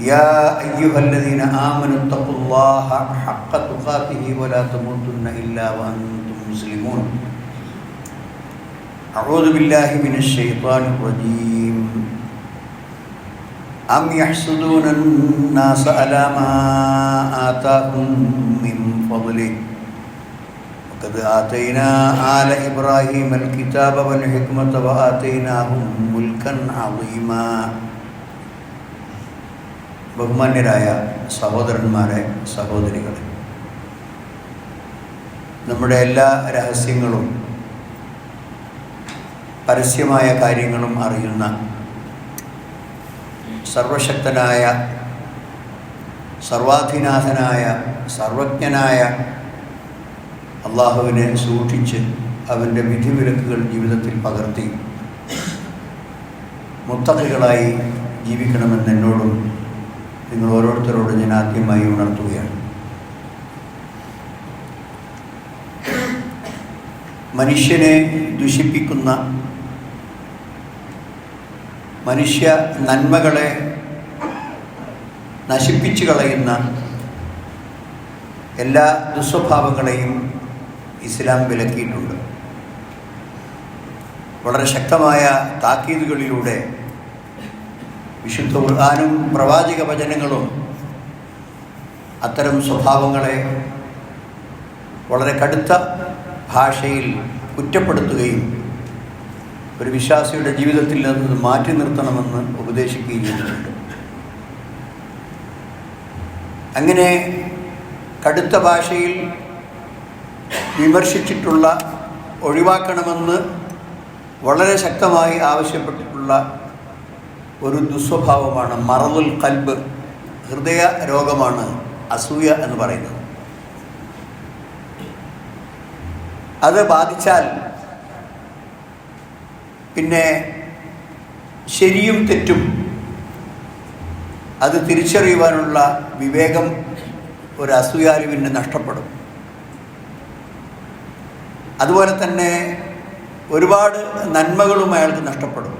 يا أيها الذين آمنوا اتقوا الله حق تقاته ولا تموتن إلا وأنتم مسلمون أعوذ بالله من الشيطان الرجيم أم يحسدون الناس على ما آتاهم من فضله وقد آتينا آل إبراهيم الكتاب والحكمة وآتيناهم ملكا عظيما ബഹുമാന്യരായ സഹോദരന്മാരെ സഹോദരികളെ. നമ്മുടെ എല്ലാ രഹസ്യങ്ങളും പരസ്യമായ കാര്യങ്ങളും അറിയുന്ന സർവശക്തനായ സർവാധിനാഥനായ സർവജ്ഞനായ അള്ളാഹുവിനെ സൂക്ഷിച്ച് അവന്റെ വിധിവിലക്കുകൾ ജീവിതത്തിൽ പകർത്തി മുത്തകളായി ജീവിക്കണമെന്ന് എന്നോടും നിങ്ങൾ ഓരോരുത്തരോടും ഞാൻ ആദ്യമായി ഉണർത്തുകയാണ്. മനുഷ്യനെ ദുഷിപ്പിക്കുന്ന മനുഷ്യ നന്മകളെ നശിപ്പിച്ചു കളയുന്ന എല്ലാ ദുസ്വഭാവങ്ങളെയും ഇസ്ലാം വിലക്കിയിട്ടുണ്ട്. വളരെ ശക്തമായ താക്കീതുകളിലൂടെ വിശുദ്ധ ഖുർആാനും പ്രവാചക വചനങ്ങളും അത്തരം സ്വഭാവങ്ങളെ വളരെ കടുത്ത ഭാഷയിൽ കുറ്റപ്പെടുത്തുകയും ഒരു വിശ്വാസിയുടെ ജീവിതത്തിൽ നിന്ന് മാറ്റി നിർത്തണമെന്ന് ഉപദേശിക്കുകയും ചെയ്തിട്ടുണ്ട് അങ്ങനെ കടുത്ത ഭാഷയിൽ വിമർശിച്ചിട്ടുള്ള ഒഴിവാക്കണമെന്ന് വളരെ ശക്തമായി ആവശ്യപ്പെട്ടിട്ടുള്ള ഒരു ദുസ്വഭാവമാണ്. മറവുൽ കൽബ് ഹൃദയ രോഗമാണ് അസൂയ എന്ന് പറയുന്നത്. അത് ബാധിച്ചാൽ പിന്നെ ശരിയും തെറ്റും അത് തിരിച്ചറിയുവാനുള്ള വിവേകം ഒരു അസൂയാലുവിന് നഷ്ടപ്പെടും. അതുപോലെ തന്നെ ഒരുപാട് നന്മകളും അയാൾക്ക് നഷ്ടപ്പെടും.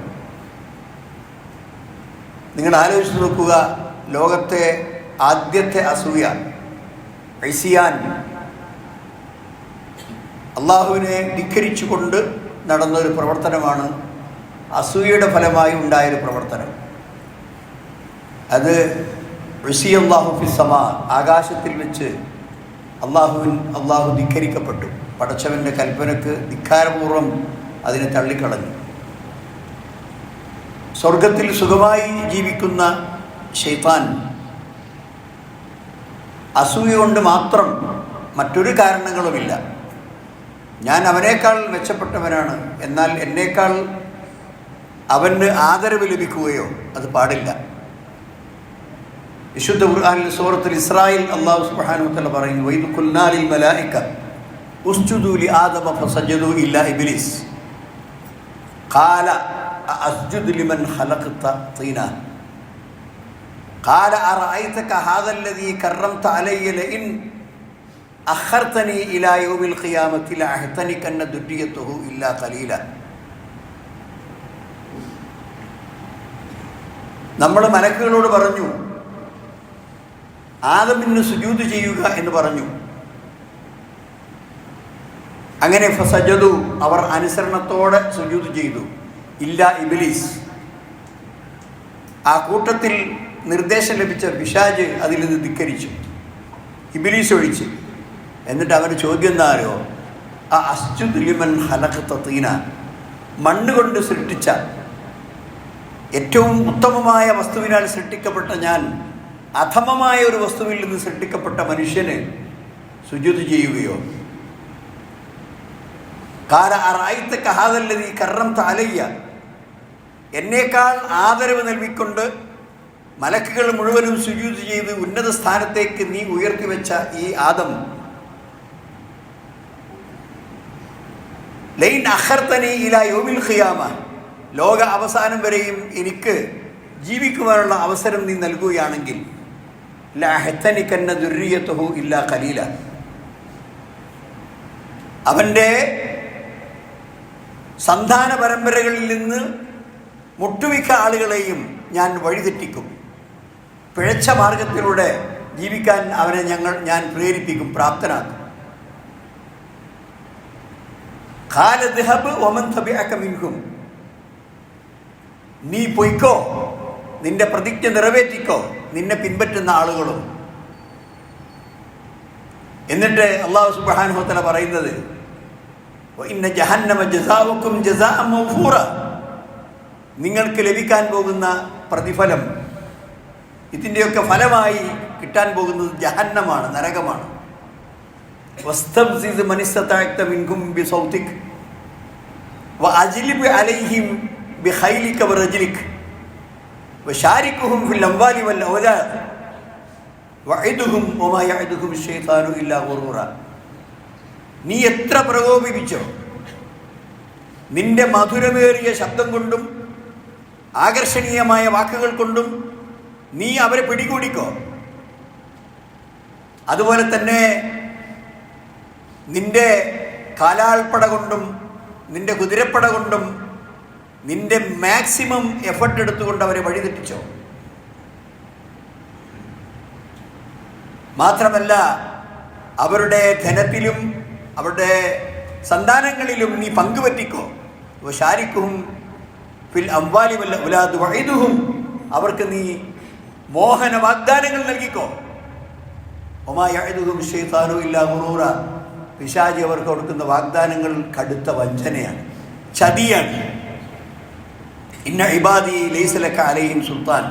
നിങ്ങൾ ആലോചിച്ച് നോക്കുക ലോകത്തെ ആദ്യത്തെ അസൂയ ഐസിയാൻ അള്ളാഹുവിനെ ധിഖരിച്ചുകൊണ്ട് നടന്നൊരു പ്രവർത്തനമാണ് അസൂയയുടെ ഫലമായി ഉണ്ടായൊരു പ്രവർത്തനം. അത് ഋഷി അള്ളാഹു ഫിസമ ആകാശത്തിൽ വെച്ച് അള്ളാഹുവിൻ അള്ളാഹു ധിഖരിക്കപ്പെട്ടു പടച്ചവന്റെ കൽപ്പനക്ക് ധിക്കാരപൂർവം അതിനെ തള്ളിക്കളഞ്ഞു. സ്വർഗത്തിൽ സുഖമായി ജീവിക്കുന്ന ഷെയ്ഫാൻ അസൂയ കൊണ്ട് മാത്രം മറ്റൊരു കാരണങ്ങളുമില്ല. ഞാൻ അവനേക്കാൾ മെച്ചപ്പെട്ടവനാണ്. എന്നാൽ എന്നേക്കാൾ അവന് ആദരവ് ലഭിക്കുകയോ അത് പാടില്ല. വിശുദ്ധ ഖുർആനിൽ സൂറത്തുൽ ഇസ്രായേൽ അള്ളാഹു സുബ്ഹാനഹു വതആല പറയുന്നു വൈദ് കുൽനാലിൽ മലായിക ഉസ്ജുദു ലി ആദമ ഫസജദു ഇല്ല ഇബിലിസ്. ഖാല അസ്ജുദ് ലിമൻ ഖലഖത തീന قال أرأيتك هذا الذي كرمت علي لئن أخرتني إلى يوم القيامة لأحتنكن ذريته إلا قليلا നമ്മൾ മലക്കുകളോട് പറഞ്ഞു ആദമിന് സുജൂത് ചെയ്യുക എന്ന് പറഞ്ഞു അങ്ങനെ ഫസജതു അവർ അനുസരണത്തോടെ സുജൂത് ചെയ്തു ഇല്ല ഇബിലീസ്. ആ കൂട്ടത്തിൽ നിർദ്ദേശം ലഭിച്ച പിശാജ് അതിൽ നിന്ന് ധിക്കരിച്ചു. ഇബിലീസ് ഒഴിച്ച്. എന്നിട്ട് അവന്റെ ചോദ്യം എന്താരോ ആ അസ്ജുദുലിമൻ ഹലക്ക് തീന. മണ്ണ് കൊണ്ട് സൃഷ്ടിച്ച ഏറ്റവും ഉത്തമമായ വസ്തുവിനാൽ സൃഷ്ടിക്കപ്പെട്ട ഞാൻ അധമമായ ഒരു വസ്തുവിൽ നിന്ന് സൃഷ്ടിക്കപ്പെട്ട മനുഷ്യന് സുജുത് ചെയ്യുകയോ? കാല അറായിത്ത കഹാദല്ലതി കർണം താലയ്യ എന്നേക്കാൾ ആദരവ് നൽകിക്കൊണ്ട് മലക്കുകൾ മുഴുവനും സുജൂത് ചെയ്ത് ഉന്നത സ്ഥാനത്തേക്ക് നീ ഉയർത്തി വെച്ച ഈ ആദം. ലൈൻ അഹർത്തനി ഇല യോമിൽ ഖിയാമ. ലോക അവസാനം വരെയും എനിക്ക് ജീവിക്കുവാനുള്ള അവസരം നീ നൽകുകയാണെങ്കിൽ ലാഹത്തനിക്കന്ന ദുര്യത്തഹു ഇല്ല കലീല അവന്റെ സന്താന പരമ്പരകളിൽ നിന്ന് മുട്ടുമിക്ക ആളുകളെയും ഞാൻ വഴിതെറ്റിക്കും. പിഴച്ച മാർഗത്തിലൂടെ ജീവിക്കാൻ അവനെ ഞങ്ങൾ ഞാൻ പ്രേരിപ്പിക്കും പ്രാപ്തനാക്കും. ഖാലദ്ഹബ് ഒമൻ നീ പൊയ്ക്കോ നിന്റെ പ്രതിജ്ഞ നിറവേറ്റിക്കോ നിന്നെ പിൻപറ്റുന്ന ആളുകളും. എന്നിട്ട് അള്ളാഹു സുബ്ഹാനഹു പറയുന്നത് ഇന്ന ജഹന്നമ ജസാവുക്കും ജസാ മൗഫൂറ. നിങ്ങൾക്ക് ലഭിക്കാൻ പോകുന്ന പ്രതിഫലം ഇതിന്റെയൊക്കെ ഫലമായി കിട്ടാൻ പോകുന്നത് ജഹന്നമാണ് നരകമാണ്. അലൈഹിം ഫിൽ വൽ വമാ ഷൈത്താനു ഇല്ലാ ഗുറൂറ. നീ എത്ര പ്രകോപിപ്പിച്ചോ? നിന്റെ മധുരമേറിയ ശബ്ദം കൊണ്ടും ആകർഷണീയമായ വാക്കുകൾ കൊണ്ടും നീ അവരെ പിടികൂടിക്കോ. അതുപോലെ തന്നെ നിന്റെ കാലാൾപ്പട കൊണ്ടും നിന്റെ കുതിരപ്പട കൊണ്ടും നിന്റെ മാക്സിമം എഫർട്ട് എടുത്തുകൊണ്ട് അവരെ വഴിതെറ്റിച്ചോ. മാത്രമല്ല അവരുടെ ധനത്തിലും അവരുടെ സന്താനങ്ങളിലും നീ പങ്കുപറ്റിക്കോ. ഷാരിക്കും ഫിൽ അംവാലി വല്ല ഉലാദ് വൈദുഹും അവർക്ക് നീ മോഹന വാഗ്ദാനങ്ങൾ നൽകിക്കോ. ഒമായുഹും ഷെയ്ത്താനോ ഇല്ല ഗുറൂറ. പിശാജി അവർക്ക് കൊടുക്കുന്ന വാഗ്ദാനങ്ങൾ കടുത്ത വഞ്ചനയാണ് ചതിയാണ്. ഇന്ന ഇബാദി ലൈസലക്ക അലയും സുൽത്താൻ.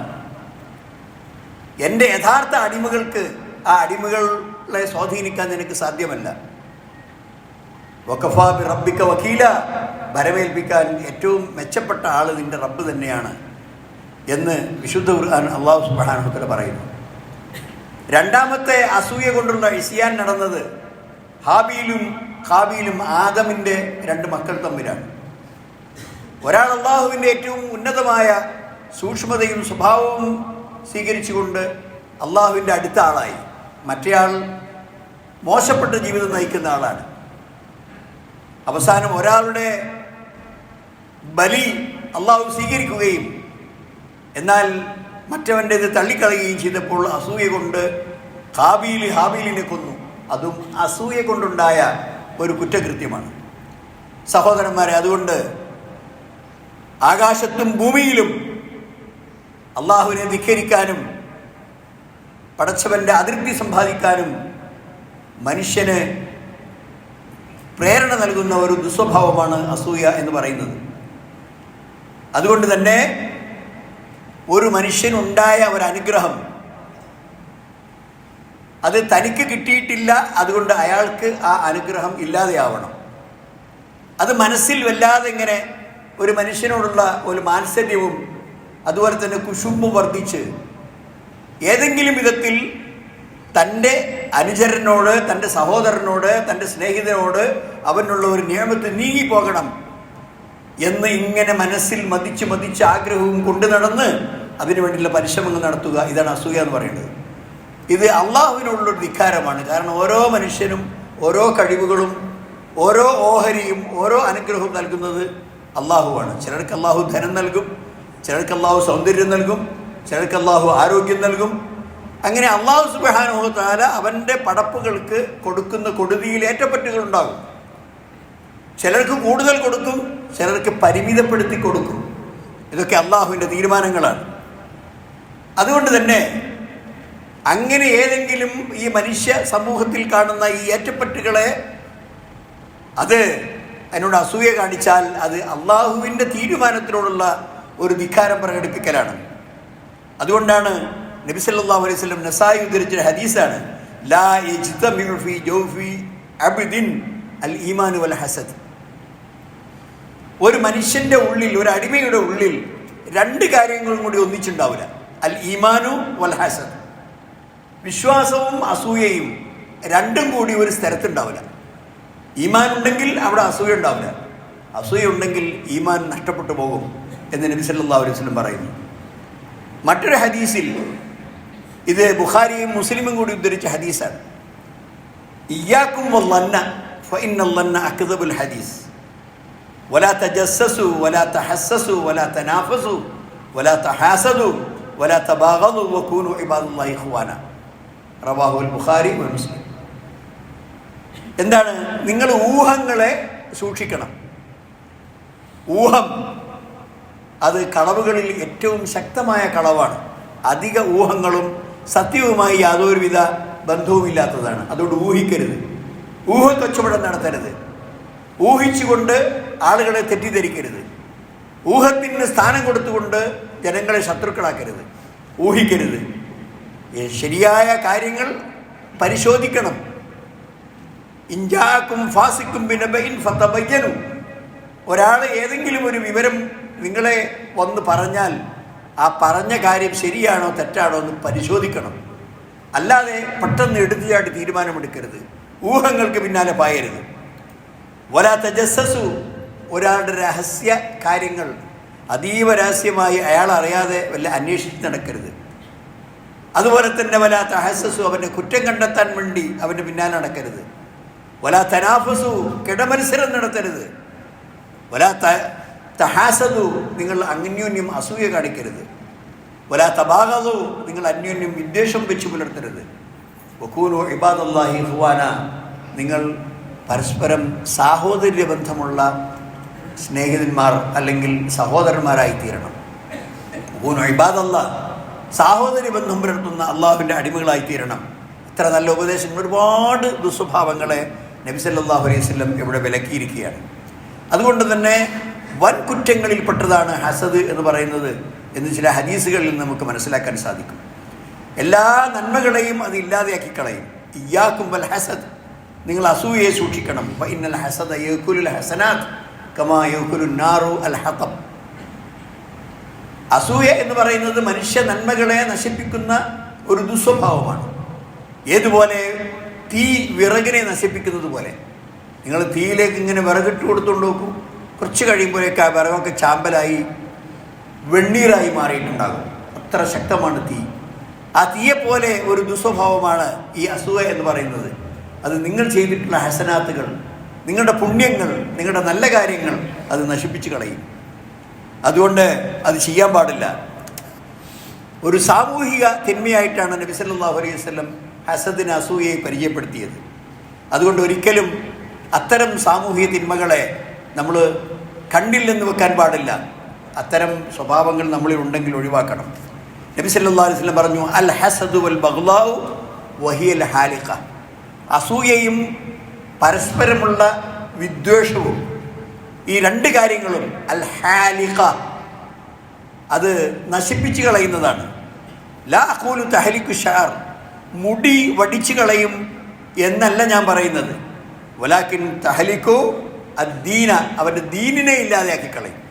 എന്റെ യഥാർത്ഥ അടിമകൾക്ക് ആ അടിമകളെ സ്വാധീനിക്കാൻ നിനക്ക് സാധ്യമല്ല. വക്കഫാ ബി റബ്ബിക്ക വക്കീല വരവേൽപ്പിക്കാൻ ഏറ്റവും മെച്ചപ്പെട്ട ആൾ നിന്റെ റബ്ബ് തന്നെയാണ് എന്ന് വിശുദ്ധ ഖുർആൻ അള്ളാഹു സുബ്ഹാനഹു പറയുന്നു. രണ്ടാമത്തെ അസൂയ കൊണ്ടുള്ള ഇസിയാൻ നടന്നത് ഹാബിയിലും ഹാബിയിലും ആദമിന്റെ രണ്ട് മക്കൾ തമ്മിലാണ്. ഒരാൾ അള്ളാഹുവിന്റെ ഏറ്റവും ഉന്നതമായ സൂക്ഷ്മതയും സ്വഭാവവും സ്വീകരിച്ചുകൊണ്ട് അള്ളാഹുവിന്റെ അടുത്ത ആളായി. മറ്റേയാൾ മോശപ്പെട്ട ജീവിതം നയിക്കുന്ന ആളാണ്. അവസാനം ഒരാളുടെ ബലി അള്ളാഹു സ്വീകരിക്കുകയും എന്നാൽ മറ്റവന്റേത് തള്ളിക്കളയുകയും ചെയ്തപ്പോൾ അസൂയ കൊണ്ട് ഹാബീൽ ഹാബീലിനെ കൊന്നു. അതും അസൂയ കൊണ്ടുണ്ടായ ഒരു കുറ്റകൃത്യമാണ്. സഹോദരന്മാരെ അതുകൊണ്ട് ആകാശത്തും ഭൂമിയിലും അള്ളാഹുവിനെ ധിഖരിക്കാനും പടച്ചവന്റെ അതിർത്തി സമ്പാദിക്കാനും മനുഷ്യന് പ്രേരണ നൽകുന്ന ഒരു ദുസ്വഭാവമാണ് അസൂയ എന്ന് പറയുന്നത്. അതുകൊണ്ട് തന്നെ ഒരു മനുഷ്യനുണ്ടായ ഒരു അനുഗ്രഹം അത് തനിക്ക് കിട്ടിയിട്ടില്ല അതുകൊണ്ട് അയാൾക്ക് ആ അനുഗ്രഹം ഇല്ലാതെയാവണം. അത് മനസ്സിൽ വല്ലാതെ ഇങ്ങനെ ഒരു മനുഷ്യനോടുള്ള ഒരു മാത്സര്യവും അതുപോലെ തന്നെ കുശുമ്പും വർദ്ധിച്ച് ഏതെങ്കിലും വിധത്തിൽ തന്റെ അനുചരനോട് തന്റെ സഹോദരനോട് തന്റെ സ്നേഹിതനോട് അവനുള്ള ഒരു നിയമത്തിൽ നീങ്ങിപ്പോകണം എന്ന് ഇങ്ങനെ മനസ്സിൽ മതിച്ച് മതിച്ച് ആഗ്രഹവും കൊണ്ടു നടന്ന് അതിനു വേണ്ടിയുള്ള പരിശ്രമങ്ങൾ നടത്തുക ഇതാണ് അസൂയ എന്ന് പറയുന്നത്. ഇത് അള്ളാഹുവിനുള്ളൊരു ധിക്കാരമാണ് കാരണം ഓരോ മനുഷ്യനും ഓരോ കഴിവുകളും ഓരോ ഓഹരിയും ഓരോ അനുഗ്രഹവും നൽകുന്നത് അള്ളാഹുവാണ്. ചിലർക്ക് അള്ളാഹു ധനം നൽകും ചിലർക്ക് അള്ളാഹു സൗന്ദര്യം നൽകും ചിലർക്ക് അള്ളാഹു ആരോഗ്യം നൽകും. അങ്ങനെ അള്ളാഹു സുബാനുഭവത്താല അവന്റെ പടപ്പുകൾക്ക് കൊടുക്കുന്ന കൊടുതിയിൽ ഏറ്റപ്പറ്റുകൾ ഉണ്ടാകും. ചിലർക്ക് കൂടുതൽ കൊടുക്കും ചിലർക്ക് പരിമിതപ്പെടുത്തി കൊടുക്കും. ഇതൊക്കെ അള്ളാഹുവിന്റെ തീരുമാനങ്ങളാണ്. അതുകൊണ്ട് തന്നെ അങ്ങനെ ഏതെങ്കിലും ഈ മനുഷ്യ സമൂഹത്തിൽ കാണുന്ന ഈ ഏറ്റപ്പെട്ടുകളെ അത് അതിനോട് അസൂയ കാണിച്ചാൽ അത് അള്ളാഹുവിന്റെ തീരുമാനത്തിനോടുള്ള ഒരു ധിക്കാരം പ്രകടിപ്പിക്കലാണ്. അതുകൊണ്ടാണ് നബി സല്ലല്ലാഹു അലൈഹി വസല്ലം നസായി ഉദ്ധരിച്ച ഹദീസാണ് ലാ ഫീ അബിദിൻ അബ്ദിൻ അൽ ഈമാനു വൽ ഹസദ്. ഒരു മനുഷ്യന്റെ ഉള്ളിൽ ഒരു അടിമയുടെ ഉള്ളിൽ രണ്ട് കാര്യങ്ങളും കൂടി ഒന്നിച്ചുണ്ടാവില്ല. അൽ ഈമാനു വൽ ഹസദ്. വിശ്വാസവും അസൂയയും രണ്ടും കൂടി ഒരു സ്ഥലത്തുണ്ടാവില്ല. ഈമാൻ ഉണ്ടെങ്കിൽ അവിടെ അസൂയ ഉണ്ടാവില്ല. അസൂയ ഉണ്ടെങ്കിൽ ഈമാൻ നഷ്ടപ്പെട്ടു പോകും എന്ന് നബി സല്ലല്ലാഹു അലൈഹി വസല്ലം പറയുന്നു. മറ്റൊരു ഹദീസിൽ ഇത് ബുഖാരിയും മുസ്ലിമും കൂടി ഉദ്ധരിച്ച ഹദീസാണ്. ഇയാക്കും ഹദീസ്. ولا تجسسوا ولا تحسسوا ولا تنافسوا ولا تحاسدوا ولا تباغضوا وكونوا عباد الله إخوانا റവാഹു ബുഖാരി മുസ്ലിം എന്താണ് നിങ്ങൾ ഊഹങ്ങളെ സൂക്ഷിക്കണം ഊഹം അത് കളവുകളിൽ ഏറ്റവും ശക്തമായ കളവാണ് അധിക ഊഹങ്ങളും സത്യവുമായി യാതൊരുവിധ ബന്ധവുമില്ലാത്തതാണ് അതുകൊണ്ട് ഊഹിക്കരുത് ഊഹ കച്ചവടം നടത്തരുത് ഊഹിച്ചുകൊണ്ട് ആളുകളെ തെറ്റിദ്ധരിക്കരുത്. ഊഹത്തിന് സ്ഥാനം കൊടുത്തുകൊണ്ട് ജനങ്ങളെ ശത്രുക്കളാക്കരുത്. ഊഹിക്കരുത്. ശരിയായ കാര്യങ്ങൾ പരിശോധിക്കണം. ഇഞ്ചാക്കും ഫാസിക്കും ബിനബൈൻ ഫത്തബയ്യനും ഒരാൾ ഏതെങ്കിലും ഒരു വിവരം നിങ്ങളെ വന്ന് പറഞ്ഞാൽ ആ പറഞ്ഞ കാര്യം ശരിയാണോ തെറ്റാണോ എന്ന് പരിശോധിക്കണം. അല്ലാതെ പെട്ടെന്ന് എടുത്തുചാട്ടി തീരുമാനമെടുക്കരുത്. ഊഹങ്ങൾക്ക് പിന്നാലെ പായരുത്. ഒരാ തജസ്സസു. ഒരാളുടെ രഹസ്യ കാര്യങ്ങൾ അതീവ രഹസ്യമായി അയാൾ അറിയാതെ വല്ല അന്വേഷിച്ച് നടക്കരുത്. അതുപോലെ തന്നെ വല തഹസസു അവന്റെ കുറ്റം കണ്ടെത്താൻ വേണ്ടി അവന്റെ പിന്നാലെ നടക്കരുത്. വല തനാഫസു കിടമത്സരം നടത്തരുത്. വല തഹാസതു നിങ്ങൾ അന്യോന്യം അസൂയ കാണിക്കരുത്. വല തബാഗതു നിങ്ങൾ അന്യോന്യം വിദ്വേഷം വെച്ച് പുലർത്തരുത്. വക്കൂനു ഇബാദല്ലാഹി ഹുവാന നിങ്ങൾ പരസ്പരം സാഹോദര്യ ബന്ധമുള്ള സ്നേഹിതന്മാർ അല്ലെങ്കിൽ സഹോദരന്മാരായി തീരണം ഇബാദല്ല. സാഹോദര്യ ബന്ധം പുലർത്തുന്ന അള്ളാഹുവിന്റെ അടിമകളായി തീരണം ഇത്ര നല്ല ഉപദേശങ്ങൾ ഒരുപാട് ദുസ്വഭാവങ്ങളെ നബി സല്ലല്ലാഹു അലൈഹി വസല്ലം ഇവിടെ വിലക്കിയിരിക്കുകയാണ്. അതുകൊണ്ട് തന്നെ വൻ കുറ്റങ്ങളിൽ പെട്ടതാണ് ഹസദ് എന്ന് പറയുന്നത് എന്ന് ചില ഹദീസുകളിൽ നമുക്ക് മനസ്സിലാക്കാൻ സാധിക്കും. എല്ലാ നന്മകളെയും അത് ഇല്ലാതെയാക്കി കളയും ഇയാക്കും വൽ ഹസദ്. നിങ്ങൾ അസൂയയെ സൂക്ഷിക്കണം. ഇന്നൽ ഹസദ യക്കുലുൽ ഹസനാത്ത് കമാ യക്കുലു നാറു അൽ ഹതം അസൂയ എന്ന് പറയുന്നത് മനുഷ്യ നന്മകളെ നശിപ്പിക്കുന്ന ഒരു ദുസ്വഭാവമാണ്. ഏതുപോലെ? തീ വിറകിനെ നശിപ്പിക്കുന്നത് പോലെ. നിങ്ങൾ തീയിലേക്ക് ഇങ്ങനെ വിറകിട്ട് കൊടുത്തുകൊണ്ട് നോക്കും. കുറച്ച് കഴിയുമ്പോഴേക്ക് ആ വിറകൊക്കെ ചാമ്പലായി വെണ്ണീറായി മാറിയിട്ടുണ്ടാകും. അത്ര ശക്തമാണ് തീ. ആ തീയെപ്പോലെ ഒരു ദുസ്വഭാവമാണ് ഈ അസൂയ എന്ന് പറയുന്നത്. അത് നിങ്ങൾ ചെയ്തിട്ടുള്ള ഹസനാത്തുകൾ നിങ്ങളുടെ പുണ്യങ്ങൾ നിങ്ങളുടെ നല്ല കാര്യങ്ങൾ അത് നശിപ്പിച്ചു കളയും. അതുകൊണ്ട് അത് ചെയ്യാൻ പാടില്ല. ഒരു സാമൂഹിക തിന്മയായിട്ടാണ് നബി സല്ലല്ലാഹു അലൈഹി വസല്ലം ഹസദിന് അസൂയയെ പരിചയപ്പെടുത്തിയത്. അതുകൊണ്ട് ഒരിക്കലും അത്തരം സാമൂഹിക തിന്മകളെ നമ്മൾ കണ്ടില്ലെന്ന് വെക്കാൻ പാടില്ല. അത്തരം സ്വഭാവങ്ങൾ നമ്മളിൽ ഉണ്ടെങ്കിൽ ഒഴിവാക്കണം. നബി അലൈഹി വസല്ലം പറഞ്ഞു അൽ ഹസദു വൽ ബഹ്ലാവു വഹിയൽ ഹാലിഖ. അസൂയയും പരസ്പരമുള്ള വിദ്വേഷവും ഈ രണ്ട് കാര്യങ്ങളും അൽ ഹാലിഖ അത് നശിപ്പിച്ചു കളയുന്നതാണ്. ലാ അഖൂലു തഹലിക്കു ഷാർ മുടി വടിച്ചു കളയും എന്നല്ല ഞാൻ പറയുന്നത്. വലാക്കിൻ തഹലിക്കോ അദ്ദീന അവന്റെ ദീനിനെ ഇല്ലാതെയാക്കി കളയും.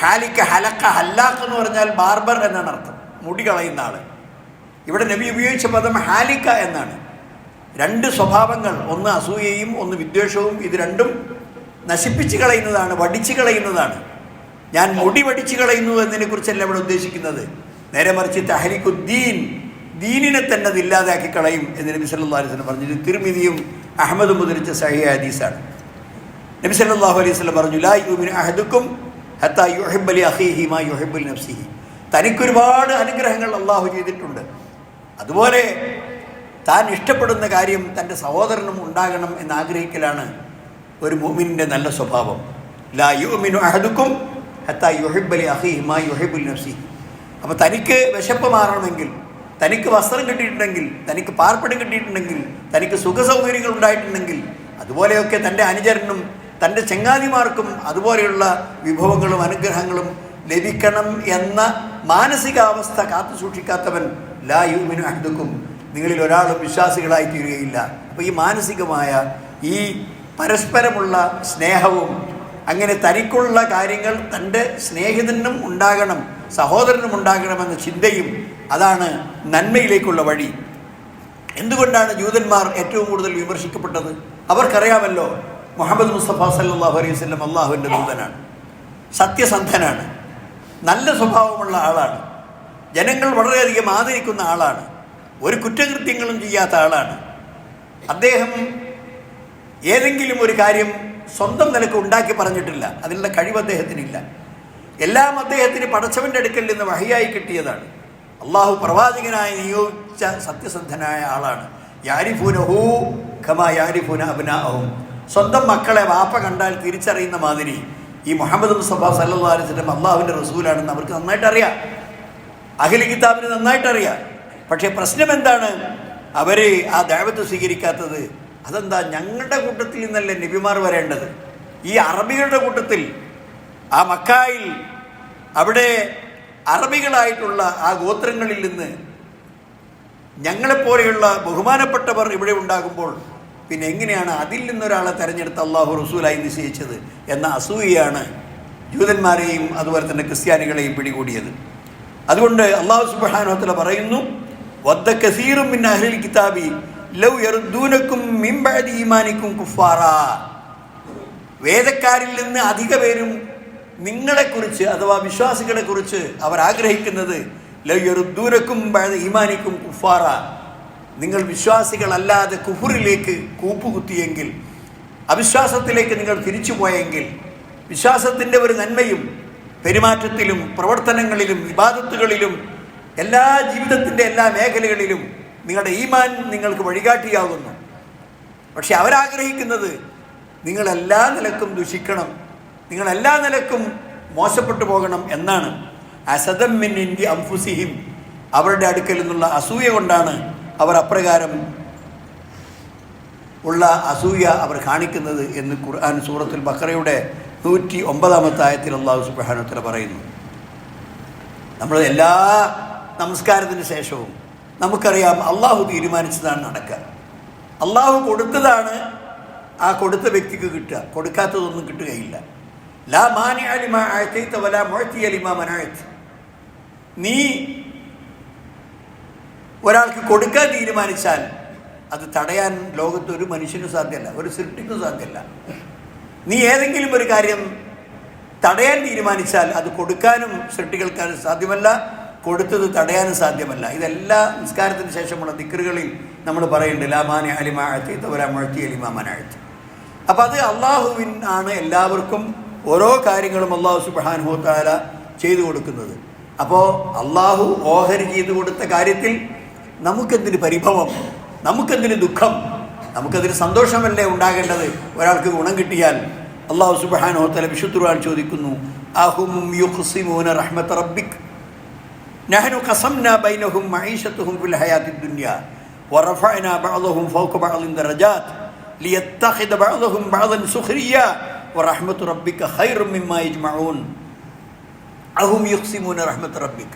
ഹാലിക്ക ഹലക്ക ഹല്ലാക്ക് എന്ന് പറഞ്ഞാൽ ബാർബർ എന്നാണ് അർത്ഥം. മുടി കളയുന്ന ആൾ ഇവിടെ നബി ഉപയോഗിച്ച പദം ഹാലിക്ക എന്നാണ്. രണ്ട് സ്വഭാവങ്ങൾ ഒന്ന് അസൂയയും ഒന്ന് വിദ്വേഷവും ഇത് രണ്ടും നശിപ്പിച്ച് കളയുന്നതാണ് വടിച്ചു കളയുന്നതാണ്. ഞാൻ മുടി വടിച്ചു കളയുന്നു എന്നതിനെ കുറിച്ചല്ല ഇവിടെ ഉദ്ദേശിക്കുന്നത്. നേരെ മറിച്ച് തഹരിക്കുദ്ദീൻ ദീനിനെ തന്നെ അത് ഇല്ലാതാക്കി കളയും എന്ന് നബി സല്ലല്ലാഹു അലൈഹി പറഞ്ഞു ഇത് തിരുമിതിയും അഹമ്മദും മുദ്രിച്ച സഹിയ ഹദീസാണ്. നബി സല്ലാഹു അലൈഹി വസല്ലം പറഞ്ഞു ലാ അഹദുക്കും മാ നഫ്സിഹി. തനിക്കൊരുപാട് അനുഗ്രഹങ്ങൾ അള്ളാഹു ചെയ്തിട്ടുണ്ട്. അതുപോലെ താൻ ഇഷ്ടപ്പെടുന്ന കാര്യം തന്റെ സഹോദരനും ഉണ്ടാകണം എന്ന് ആഗ്രഹിക്കലാണ് ഒരു മോമിനിന്റെ നല്ല സ്വഭാവം. ലാ യുമിനു അഹദുക്കും ഹത്താ യുഹിബലി ലി അഖീഹി മാ യുഹിബുൽ നഫ്സി. അപ്പോൾ തനിക്ക് വിശപ്പ് മാറണമെങ്കിൽ തനിക്ക് വസ്ത്രം കിട്ടിയിട്ടുണ്ടെങ്കിൽ തനിക്ക് പാർപ്പിടം കിട്ടിയിട്ടുണ്ടെങ്കിൽ തനിക്ക് സുഖസൗകര്യങ്ങൾ ഉണ്ടായിട്ടുണ്ടെങ്കിൽ അതുപോലെയൊക്കെ തന്റെ അനുചരനും തന്റെ ചെങ്ങാതിമാർക്കും അതുപോലെയുള്ള വിഭവങ്ങളും അനുഗ്രഹങ്ങളും ലഭിക്കണം എന്ന മാനസികാവസ്ഥ കാത്തു സൂക്ഷിക്കാത്തവൻ ലാ യുമിനു അഹ്ദുക്കും. നിങ്ങളിൽ ഒരാളും വിശ്വാസികളായി തീരുകയില്ല. അപ്പോൾ ഈ മാനസികമായ ഈ പരസ്പരമുള്ള സ്നേഹവും അങ്ങനെ തനിക്കുള്ള കാര്യങ്ങൾ തന്റെ സ്നേഹിതനും ഉണ്ടാകണം സഹോദരനും ഉണ്ടാകണമെന്ന ചിന്തയും അതാണ് നന്മയിലേക്കുള്ള വഴി. എന്തുകൊണ്ടാണ് ജൂതന്മാർ ഏറ്റവും കൂടുതൽ വിമർശിക്കപ്പെട്ടത്? അവർക്കറിയാമല്ലോ മുഹമ്മദ് മുസ്തഫ സല്ലാഹു അലൈഹി വസല്ലം അള്ളാഹുവിന്റെ ദൂതനാണ്. സത്യസന്ധനാണ്. നല്ല സ്വഭാവമുള്ള ആളാണ്. ജനങ്ങൾ വളരെയധികം ആദരിക്കുന്ന ആളാണ്. ഒരു കുറ്റകൃത്യങ്ങളും ചെയ്യാത്ത ആളാണ്. അദ്ദേഹം ഏതെങ്കിലും ഒരു കാര്യം സ്വന്തം നിലയ്ക്ക് ഉണ്ടാക്കി പറഞ്ഞിട്ടില്ല. അതിനുള്ള കഴിവ് അദ്ദേഹത്തിനില്ല. എല്ലാം അദ്ദേഹത്തിന് പടച്ചവന്റെ അടുക്കൽ നിന്ന് വഹിയായി കിട്ടിയതാണ്. അള്ളാഹു പ്രവാചകനായി നിയോഗിച്ച സത്യസന്ധനായ ആളാണ്. യാരിഫൂനഹൂ ഖമാ യാരിഫൂന സ്വന്തം മക്കളെ വാപ്പ കണ്ടാൽ തിരിച്ചറിയുന്ന മാതിരി ഈ മുഹമ്മദ് മുസ്തഫ സല്ലല്ലാഹു അലൈഹി വസല്ലം അള്ളാഹുവിന്റെ റസൂലാണെന്ന് അവർക്ക് നന്നായിട്ട് അറിയാം അഖില കിതാബിന് നന്നായിട്ട് അറിയാം പക്ഷേ പ്രശ്നം എന്താണ് അവർ ആ ദൈവത്തെ സ്വീകരിക്കാത്തത്. അതെന്താ? ഞങ്ങളുടെ കൂട്ടത്തിൽ നിന്നല്ലേ നബിമാർ വരേണ്ടത്. ഈ അറബികളുടെ കൂട്ടത്തിൽ ആ മക്കായിൽ അവിടെ അറബികളായിട്ടുള്ള ആ ഗോത്രങ്ങളിൽ നിന്ന് ഞങ്ങളെപ്പോലെയുള്ള ബഹുമാനപ്പെട്ടവർ ഇവിടെ ഉണ്ടാകുമ്പോൾ പിന്നെ എങ്ങനെയാണ് അതിൽ നിന്നൊരാളെ തെരഞ്ഞെടുത്ത് അള്ളാഹു റസൂലായി നിശ്ചയിച്ചത് എന്ന അസൂയയാണ് ജൂതന്മാരെയും അതുപോലെ തന്നെ ക്രിസ്ത്യാനികളെയും പിടികൂടിയത്. അതുകൊണ്ട് അള്ളാഹു സുബാനോത്തല പറയുന്നു വദ്ദ കസീറും മിൻ അഹ്ലിൽ കിതാബി ലൗ യറുദ്ദൂനക്കും മിംബഅദി ഈമാനിക്കും കുഫാറ വേദക്കാരിൽ നിന്ന് അധിക പേരും നിങ്ങളെക്കുറിച്ച് അഥവാ വിശ്വാസികളെക്കുറിച്ച് അവർ ആഗ്രഹിക്കുന്നത് ലൗ യറുദ്ദൂനക്കും ഈമാനിക്കും കുഫാറ. നിങ്ങൾ വിശ്വാസികളല്ലാതെ കുഫുറിലേക്ക് കൂപ്പുകുത്തിയെങ്കിൽ അവിശ്വാസത്തിലേക്ക് നിങ്ങൾ തിരിച്ചു പോയെങ്കിൽ വിശ്വാസത്തിന്റെ ഒരു നന്മയും പെരുമാറ്റത്തിലും പ്രവർത്തനങ്ങളിലും വിവാദത്തുകളിലും എല്ലാ ജീവിതത്തിന്റെ എല്ലാ മേഖലകളിലും നിങ്ങളുടെ ഈമാൻ നിങ്ങൾക്ക് വഴികാട്ടിയാകുന്നു. പക്ഷെ അവരാഗ്രഹിക്കുന്നത് നിങ്ങളെല്ലാ നിലക്കും ദുഷിക്കണം നിങ്ങളെല്ലാ നിലക്കും മോശപ്പെട്ടു പോകണം എന്നാണ്. അസദമ്മിൻ ഇന്ത്യ അംഫുസിഹിം. അവരുടെ അടുക്കൽ നിന്നുള്ള അസൂയ കൊണ്ടാണ് അവർ അപ്രകാരം ഉള്ള അസൂയ അവർ കാണിക്കുന്നത് എന്ന് ഖുർആൻ സൂറത്തുൽ ബക്കറയുടെ നൂറ്റി ഒമ്പതാമത്തെ ആയത്തിൽ അള്ളാഹു സുബാനത്തല പറയുന്നു. നമ്മൾ എല്ലാ നമസ്കാരത്തിന് ശേഷവും നമുക്കറിയാം അള്ളാഹു തീരുമാനിച്ചതാണ് നടക്കുക. അള്ളാഹു കൊടുത്തതാണ് ആ കൊടുത്ത വ്യക്തിക്ക് കിട്ടുക. കൊടുക്കാത്തതൊന്നും കിട്ടുകയില്ല. ലാ മാനി അലിമ ആഴ്ത്തൈത്ത വല മുഴത്തി അലിമ മനാഴ്ത്ത് നീ ഒരാൾക്ക് കൊടുക്കാൻ തീരുമാനിച്ചാൽ അത് തടയാൻ ലോകത്ത് ഒരു മനുഷ്യനും സാധ്യമല്ല ഒരു സൃഷ്ടിക്കും സാധ്യമല്ല. നീ ഏതെങ്കിലും ഒരു കാര്യം തടയാൻ തീരുമാനിച്ചാൽ അത് കൊടുക്കാനും സൃഷ്ടികൾക്ക് സാധ്യമല്ല. കൊടുത്തത് തടയാനും സാധ്യമല്ല. ഇതെല്ലാ നിസ്കാരത്തിന് ശേഷമുള്ള ദിക്കറുകളിൽ നമ്മൾ പറയുന്നുണ്ട് ലാമാനെ അലിമ അഴ്ത്തി തവല മുഴത്തി അലിമാ മനാഴ്ത്തി അപ്പം അത് അള്ളാഹുവിൻ ആണ് എല്ലാവർക്കും ഓരോ കാര്യങ്ങളും അള്ളാഹു സുബാനുഹോത്താല ചെയ്തു കൊടുക്കുന്നത്. അപ്പോൾ അള്ളാഹു ഓഹരി ചെയ്തു കൊടുത്ത കാര്യത്തിൽ നമുക്കെന്തിന് പരിഭവം? നമുക്കെന്തിന് ദുഃഖം? നമുക്കതിന് സന്തോഷമല്ലേ ഉണ്ടാകേണ്ടത്? ഒരാൾക്ക് ഗുണം കിട്ടിയാൽ അള്ളാഹു സുബാനുഹോത്തല വിശുദ്ധുറാൻ ചോദിക്കുന്നു അഹും യുഖ്സിമൂന റഹ്മത്ത് റബ്ബിക്? نحن قسمنا بينهم معيشتهم في الحياة الدنيا ورفعنا بعضهم فوق بعض درجات ليتخذ بعضهم بعضا سخريا ورحمة ربك خير مما يجمعون അഹും യുക്സിമൂന റഹ്മത്ത് റബ്ബിക്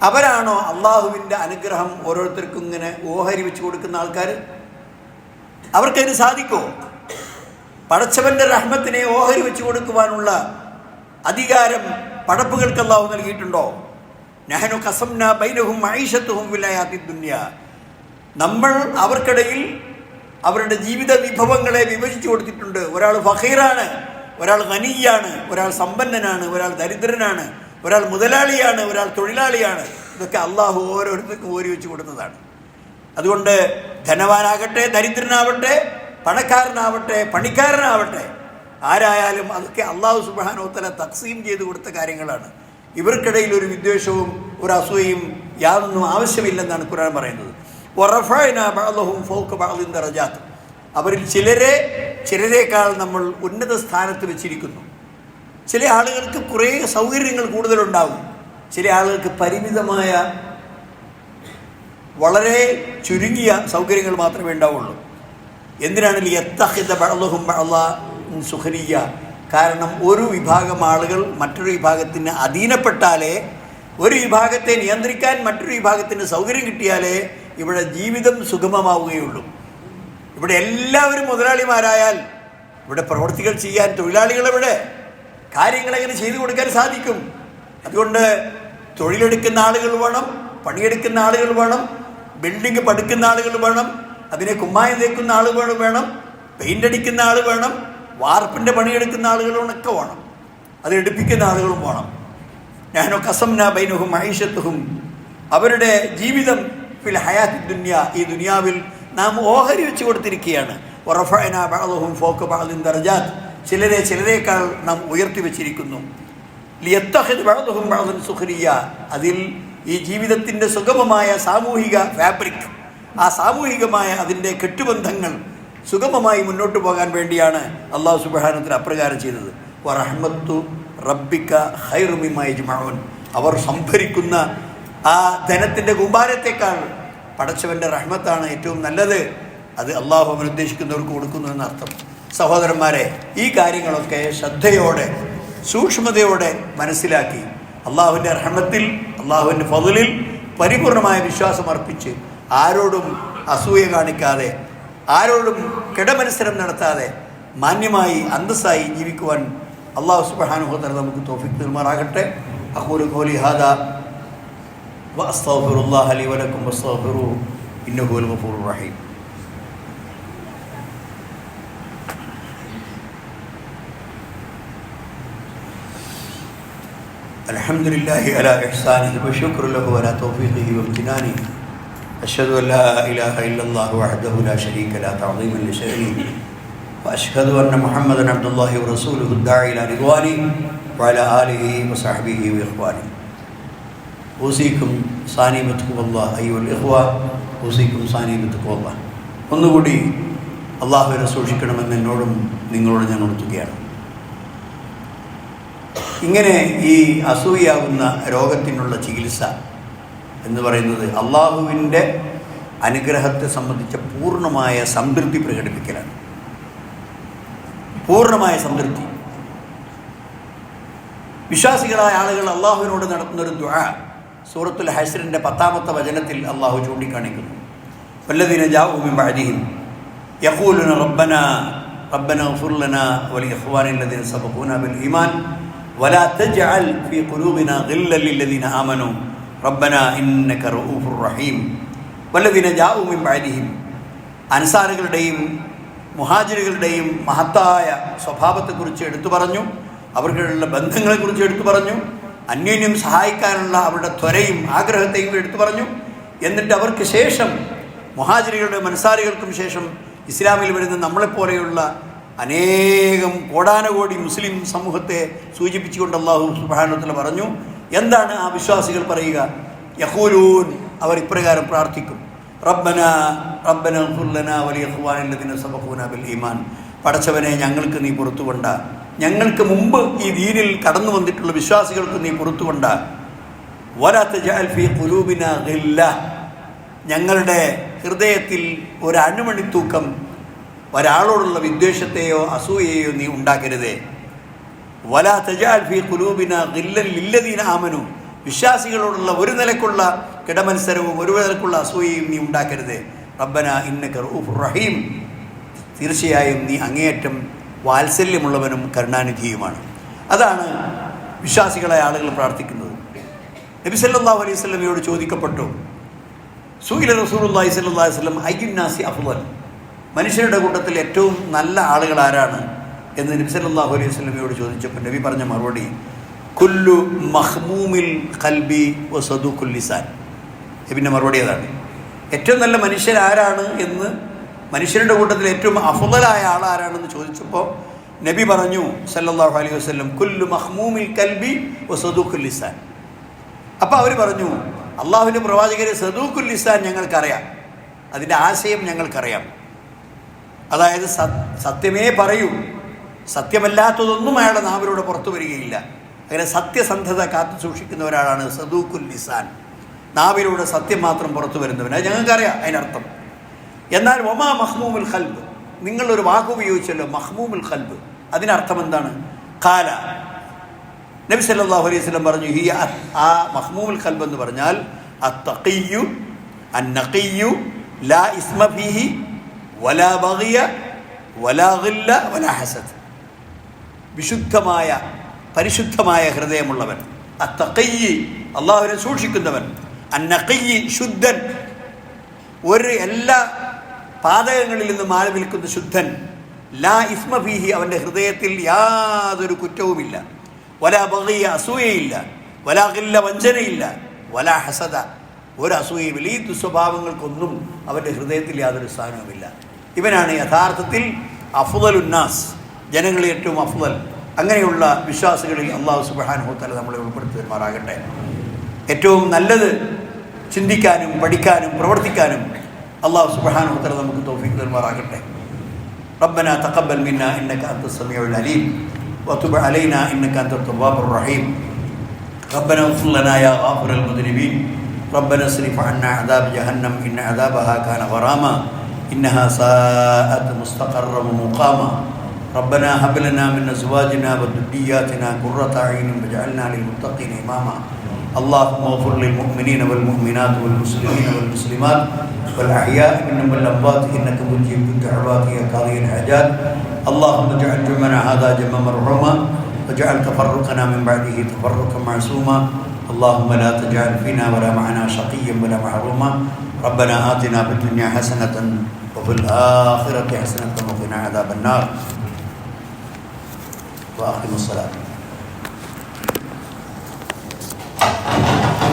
അവരാണോ അള്ളാഹുവിൻ്റെ അനുഗ്രഹം ഓരോരുത്തർക്കും ഇങ്ങനെ ഓഹരി വെച്ച് കൊടുക്കുന്ന ആൾക്കാർ അവർക്കതിന് സാധിക്കുമോ പടച്ചവന്റെ റഹ്മത്തിനെ ഓഹരി വെച്ച് കൊടുക്കുവാനുള്ള അധികാരം പടപ്പുകൾക്ക് അള്ളാഹു നൽകിയിട്ടുണ്ടോ നെഹനു കസംന ബൈനഹും മൈഷത്തുഹും വിലയാത്തി ദുന്യ നമ്മൾ അവർക്കിടയിൽ അവരുടെ ജീവിത വിഭവങ്ങളെ വിഭജിച്ചു കൊടുത്തിട്ടുണ്ട്. ഒരാൾ ഫഖീറാണ് ഒരാൾ ഖനിയാണ് ഒരാൾ സമ്പന്നനാണ് ഒരാൾ ദരിദ്രനാണ് ഒരാൾ മുതലാളിയാണ് ഒരാൾ തൊഴിലാളിയാണ്. ഇതൊക്കെ അള്ളാഹു ഓരോരുത്തർക്കും ഓരി വെച്ച് കൊടുത്തതാണ്. അതുകൊണ്ട് ധനവാനാകട്ടെ ദരിദ്രനാവട്ടെ പണക്കാരനാവട്ടെ പണിക്കാരനാവട്ടെ ആരായാലും അതൊക്കെ അള്ളാഹു സുബാനോത്തല തക്സീം ചെയ്ത് കൊടുത്ത കാര്യങ്ങളാണ്. ഇവർക്കിടയിൽ ഒരു വിദ്വേഷവും ഒരു അസൂയയും യാതൊന്നും ആവശ്യമില്ലെന്നാണ് ഖുർആൻ പറയുന്നത്. അവരിൽ ചിലരെ ചിലരേക്കാൾ നമ്മൾ ഉന്നത സ്ഥാനത്ത് വെച്ചിരിക്കുന്നു. ചില ആളുകൾക്ക് കുറേ സൗകര്യങ്ങൾ കൂടുതലുണ്ടാവും ചില ആളുകൾക്ക് പരിമിതമായ വളരെ ചുരുങ്ങിയ സൗകര്യങ്ങൾ മാത്രമേ ഉണ്ടാവുള്ളൂ. എന്തിനാണെങ്കിൽ എത്തഹിത ബഅദഹും ബഅദൻ സുഖരിയ കാരണം ഒരു വിഭാഗം ആളുകൾ മറ്റൊരു വിഭാഗത്തിന് അധീനപ്പെട്ടാലേ ഒരു വിഭാഗത്തെ നിയന്ത്രിക്കാൻ മറ്റൊരു വിഭാഗത്തിന് സൗകര്യം കിട്ടിയാലേ ഇവിടെ ജീവിതം സുഗമമാവുകയുള്ളൂ. ഇവിടെ എല്ലാവരും മുതലാളിമാരായാൽ ഇവിടെ പ്രവർത്തികൾ ചെയ്യാൻ തൊഴിലാളികൾ ഇവിടെ കാര്യങ്ങൾ എങ്ങനെ ചെയ്തു കൊടുക്കാൻ സാധിക്കും? അതുകൊണ്ട് തൊഴിലെടുക്കുന്ന ആളുകൾ വേണം പണിയെടുക്കുന്ന ആളുകൾ വേണം ബിൽഡിംഗ് പടുക്കുന്ന ആളുകൾ വേണം അതിനെ കുമ്മായം തേക്കുന്ന ആളുകൾ വേണം പെയിന്റ് അടിക്കുന്ന ആൾ വേണം വാർപ്പിന്റെ പണിയെടുക്കുന്ന ആളുകളൊക്കെ വേണം. അത് എടുപ്പിക്കുന്ന ആളുകളും വേണം. ഞാനോ കസംന ബൈനുഹും മഹീഷത്തുഹും. അവരുടെ ജീവിതം ഫിൽ ഹയാത്ത് ദുന്യ ഈ ദുനിയാവിൽ നാം ഓഹരി വെച്ച് കൊടുത്തിരിക്കുകയാണ്. ഒറഫന ബഅദഹും ഫോക്ക് ബഅദിൻ ദർജാത്ത്. ചിലരെ ചിലരേക്കാൾ നാം ഉയർത്തി വെച്ചിരിക്കുന്നു. ലിയത്തഹിദ് ബഅദഹും ബഅദൻ സുഹരിയ അതിൽ ഈ ജീവിതത്തിന്റെ സുഗമമായ സാമൂഹിക ഫാബ്രിക് ആ സാമൂഹികമായ അതിന്റെ കെട്ടുബന്ധങ്ങൾ സുഗമമായി മുന്നോട്ട് പോകാൻ വേണ്ടിയാണ് അള്ളാഹു സുബാനത്തിന് അപ്രകാരം ചെയ്തത്. വറഹ്മത്തു റബ്ബിക്ക ഹൈറുമിമായി ജുമാവൻ അവർ സംഭരിക്കുന്ന ആ ധനത്തിന്റെ കുമ്പാരത്തേക്കാൾ പടച്ചവന്റെ റഹ്മത്താണ് ഏറ്റവും നല്ലത്. അത് അള്ളാഹു അവൻ ഉദ്ദേശിക്കുന്നവർക്ക് കൊടുക്കുന്നു എന്നർത്ഥം. സഹോദരന്മാരെ ഈ കാര്യങ്ങളൊക്കെ ശ്രദ്ധയോടെ സൂക്ഷ്മതയോടെ മനസ്സിലാക്കി അള്ളാഹുവിന്റെ റഹ്മത്തിൽ അള്ളാഹുവിന്റെ ഫതിലിൽ പരിപൂർണമായ വിശ്വാസം അർപ്പിച്ച് ആരോടും അസൂയ കാണിക്കാതെ ആരോടും കിടമത്സരം നടത്താതെ മാന്യമായി അന്തസ്സായി ജീവിക്കുവാൻ അള്ളാഹു സുബാനുഹോദർ നമുക്ക് തോഫിക്ക് നിർമാറാകട്ടെ അഹൂർ കോലി ഹാദ واستغفر الله لي ولكم واستغفروه انه هو الغفور الرحيم الحمد لله على إحسانه وشكر له على توفيقه وامتنانه أشهد أن لا إله إلا الله وحده لا شريك له تعظيما لشأنه وأشهد أن محمدا عبد الله ورسوله الداعي إلى رضوانه وعلى آله وصحبه وإخوانه أوصيكم സാനി ബത്തുക്കും അള്ളാഹ് അയ്യുൽ ഇഹ്വ ഹുസൈക്കും സാനി ബത്തുക്കും അള്ളാഹ് ഒന്നുകൂടി അള്ളാഹുവിനെ സൂക്ഷിക്കണമെന്ന് എന്നോടും നിങ്ങളോട് ഞാൻ ഉണർത്തുകയാണ് ഇങ്ങനെ ഈ അസൂയാവുന്ന രോഗത്തിനുള്ള ചികിത്സ എന്ന് പറയുന്നത് അള്ളാഹുവിന്റെ അനുഗ്രഹത്തെ സംബന്ധിച്ച പൂർണമായ സംതൃപ്തി പ്രകടിപ്പിക്കലാണ്. പൂർണമായ സംതൃപ്തി. വിശ്വാസികളായ ആളുകൾ അള്ളാഹുവിനോട് നടത്തുന്ന ഒരു ദ്വാ സൂറത്തുൽ ഹസറിന്റെ പത്താമത്തെ വചനത്തിൽ അള്ളാഹു ചൂണ്ടിക്കാണിക്കുന്നു. വല്ലതിന ജാവുമിൻ ബഅദിഹിം യഖൂലുന റബ്ബന റബ്ബന ഗഫുർ ലനാ വലി ബിൽ ഈമാൻ വലാ തജ്അൽ ഫീ ഖുലൂബിനാ ഗില്ലൽ ലില്ലദീന ആമനൂ. റബ്ബന ഇന്നക റഊഫുർ റഹീം. വല്ലദിന മിൻ ബാരിഹിം അൻസാറുകളുടെയും മുഹാജിറുകളുടെയും മഹത്തായ സ്വഭാവത്തെക്കുറിച്ച് എടുത്തു പറഞ്ഞു അവർക്കുള്ള ബന്ധങ്ങളെക്കുറിച്ച് എടുത്തു പറഞ്ഞു അന്യോന്യം സഹായിക്കാനുള്ള അവരുടെ ത്വരയും ആഗ്രഹത്തെയും എടുത്തു പറഞ്ഞു. എന്നിട്ട് അവർക്ക് ശേഷം മുഹാജിറുകളുടെ മനസാരികൾക്കും ശേഷം ഇസ്ലാമിൽ വരുന്ന നമ്മളെപ്പോലെയുള്ള അനേകം കോടാനകോടി മുസ്ലിം സമൂഹത്തെ സൂചിപ്പിച്ചുകൊണ്ട് അള്ളാഹു തആല പറഞ്ഞു എന്താണ് ആ വിശ്വാസികൾ പറയുക? യഹൂലൂൻ അവർ ഇപ്രകാരം പ്രാർത്ഥിക്കും. റബ്ബന റബ്ബന ഫുല്ലന വലിയ ഹുവാനില്ലതിന് സബഹൂന ബിൽ ഈമാൻ. പടച്ചവനെ ഞങ്ങൾക്ക് നീ പുറത്തു കൊണ്ട ഞങ്ങൾക്ക് മുമ്പ് ഈ ദീനിൽ കടന്നു വന്നിട്ടുള്ള വിശ്വാസികൾക്ക് നീ പുറത്തു കൊണ്ട വലാത്ത ജാൽഫി കുലൂബിന ഗില്ല. ഞങ്ങളുടെ ഹൃദയത്തിൽ ഒരു അണുമണിത്തൂക്കം ഒരാളോടുള്ള വിദ്വേഷത്തെയോ അസൂയയോ നീ ഉണ്ടാക്കരുതേ. വലാ തജാൽഫി കുലൂബിന ഗില്ലൻ ലില്ലദീന ആമനു. വിശ്വാസികളോടുള്ള ഒരു നിലക്കുള്ള കിടമത്സരവും ഒരു നിലക്കുള്ള അസൂയയും നീ ഉണ്ടാക്കരുത്. റബ്ബന ഇന്നക റഊഫുർ റഹീം. തീർച്ചയായും നീ അങ്ങേയറ്റം വാത്സല്യമുള്ളവനും കരുണാനിധിയുമാണ്. അതാണ് വിശ്വാസികളെ ആളുകൾ പ്രാർത്ഥിക്കുന്നത്. നബി സല്ലല്ലാഹു അലൈഹി സ്വലമയോട് ചോദിക്കപ്പെട്ടു സൂയില റസൂലുള്ളാഹി സ്വല്ലല്ലാഹു അലൈഹി വസല്ലം അയ്യുന്നാസി അഫ്ളൽ മനുഷ്യരുടെ കൂട്ടത്തിൽ ഏറ്റവും നല്ല ആളുകൾ ആരാണ്? എന്ന് നബി സല്ലല്ലാഹു അലൈഹി വസ്ലമയോട് ചോദിച്ചപ്പോൾ നബി പറഞ്ഞ മറുപടി കുല്ലു മഹ്മൂമിൽ കൽബി വ സദൂഖുൽ ലിസാൻ. നബിന്റെ മറുപടി അതാണ്. ഏറ്റവും നല്ല മനുഷ്യൻ ആരാണ് എന്ന് മനുഷ്യരുടെ കൂട്ടത്തിൽ ഏറ്റവും അഫുതലായ ആൾ ആരാണെന്ന് ചോദിച്ചപ്പോൾ നബി പറഞ്ഞു സല്ലാഹു അലൈഹി വസ്ലം കുല്ലു മഹ്മൂമിൽ കൽബി വ സദൂഖുൽ ലിസാൻ. അപ്പോൾ അവർ പറഞ്ഞു അള്ളാഹുവിന്റെ പ്രവാചകരെ സദൂഖുൽ ലിസാൻ ഞങ്ങൾക്കറിയാം. അതിന്റെ ആശയം ഞങ്ങൾക്കറിയാം. അതായത് സത്യമേ പറയൂ. സത്യമല്ലാത്തതൊന്നും അയാളുടെ നാവിലൂടെ പുറത്തു വരികയില്ല. അങ്ങനെ സത്യസന്ധത കാത്തു സൂക്ഷിക്കുന്ന ഒരാളാണ് സദൂഖുൽ ലിസാൻ. നാവിലൂടെ സത്യം മാത്രം പുറത്തു വരുന്നവൻ. അത് ഞങ്ങൾക്കറിയാം അതിനർത്ഥം. എന്നാൽ ഒമാ മഹ്മൂമുൽ ഖൽബ്? നിങ്ങളൊരു വാക്ക് ഉപയോഗിച്ചല്ലോ മഹ്മൂമുൽ ഖൽബ്. അതിനർത്ഥം എന്താണ്? കാല നബി സല്ലാഹു അലൈഹി സ്വലം പറഞ്ഞു ഹി ആ മഹ്മൂമുൽ ഖൽബ് എന്ന് പറഞ്ഞാൽ അത്തഖിയു ലാ ഇസ്മ ഫീഹി വലാ ബഗിയ വലാ ഗില്ല വലാ ഹസദ്. വിശുദ്ധമായ പരിശുദ്ധമായ ഹൃദയമുള്ളവൻ. അത്തക്കയ്യി അള്ളാഹുവിനെ സൂക്ഷിക്കുന്നവൻ. അന്നക്കയ്യി ശുദ്ധൻ. ഒരു എല്ലാ പാതകങ്ങളിൽ നിന്നും മാറി നിൽക്കുന്ന ശുദ്ധൻ. ലാ ഇസ്മ ഫീഹി അവന്റെ ഹൃദയത്തിൽ യാതൊരു കുറ്റവുമില്ല. വല ബഗിയ അസൂയയില്ല. വലാ ഗില്ല വഞ്ചനയില്ല. വല ഹസദ. ഒരു അസൂയയുമില്ല ഈ ദുസ്വഭാവങ്ങൾക്കൊന്നും അവന്റെ ഹൃദയത്തിൽ യാതൊരു സ്ഥാനവുമില്ല. ഇവനാണ് യഥാർത്ഥത്തിൽ അഫുദൽ ഉന്നാസ് ജനങ്ങളിൽ ഏറ്റവും അഫുദൽ അങ്ങനെയുള്ള വിശ്വാസികളിൽ അള്ളാഹു സുബാനുഹത്തല നമ്മളെ ഉൾപ്പെടുത്തുമാറാകട്ടെ ഏറ്റവും നല്ലത് ചിന്തിക്കാനും പഠിക്കാനും പ്രവർത്തിക്കാനും അള്ളാഹു സുബാനുഹത്തല നമുക്ക് തോഫിക്ക് തരുമാറാകട്ടെ ربنا تقبل منا انك انت السميع العليم وتب علينا انك انت التواب الرحيم ربنا اغفر لنا يا غافر المذنبين ربنا اصرف عنا عذاب جهنم ان عذابها كان غراما انها ساءت مستقرا ومقاما ربنا هب لنا من أزواجنا وذرياتنا قرة أعين واجعلنا للمتقين إماما. اللهم اغفر للمؤمنين والمؤمنات والمسلمين والمسلمات والأحياء منهم والأموات إنك مجيب الدعوات يا قاضي الحاجات. اللهم اجعل جمعنا هذا جمع مرحوما واجعل تفرقنا من بعده تفرقا معصوما. اللهم لا تجعل فينا ولا معنا شقيا ولا محروما. ربنا آتنا في الدنيا حسنة وفي الآخرة حسنة وقنا عذاب النار. وأقم الصلاة.